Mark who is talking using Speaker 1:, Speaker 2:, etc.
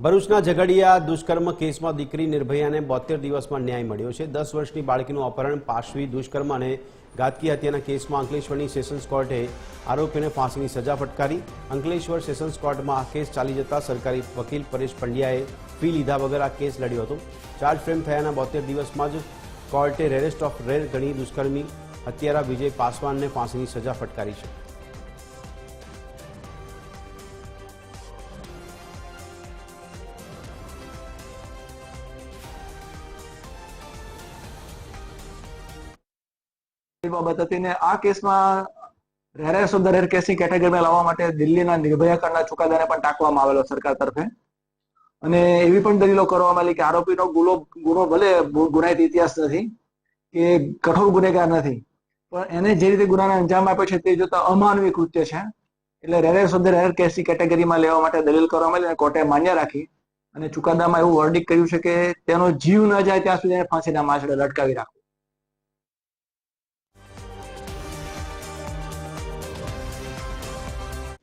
Speaker 1: ભરૂચના ઝઘડિયા દુષ્કર્મ કેસમાં દીકરી નિર્ભયાને બોતેર દિવસમાં ન્યાય મળ્યો છે. દસ વર્ષની બાળકીનું અપહરણ, પાશવી દુષ્કર્મ અને ઘાતકી હત્યાના કેસમાં અંકલેશ્વરની સેશન્સ કોર્ટે આરોપીને ફાંસીની સજા ફટકારી. અંકલેશ્વર સેશન્સ કોર્ટમાં આ કેસ ચાલી જતા સરકારી વકીલ પરેશ પંડ્યાએ ફી લીધા વગર આ કેસ લડ્યો હતો. ચાર્જ ફ્રેમ થયાના બોતેર દિવસમાં જ કોર્ટે રેરેસ્ટ ઓફ રેર ગણી દુષ્કર્મી હત્યારા વિજય પાસવાનને ફાંસીની સજા ફટકારી છે.
Speaker 2: એ બાબત આ કેસમાં રેરેસ ઓફ ધ કેસની કેટેગરીમાં લાવવા માટે દિલ્હીના નિર્ભયા કરના ચુકાદાને પણ ટાંકવામાં આવેલો સરકાર તરફે. અને એવી પણ દલીલો કરવામાં આવી કે આરોપીનો ગુનો ગુનો ભલે ગુનાહિત ઇતિહાસ નથી, કે કઠોર ગુનેગાર નથી, પણ એને જે રીતે ગુનાને અંજામ આપે છે તે જોતા અમાનવી કૃત્ય છે. એટલે રેરેસ ઓફ ધ કેસની કેટેગરીમાં લેવા માટે દલીલ કરવામાં આવી અને કોર્ટે માન્ય રાખી અને ચુકાદામાં એવું વર્ડિક કર્યું છે કે તેનો જીવ ન જાય ત્યાં સુધી ફાંસીના માછડે લટકાવી રાખવો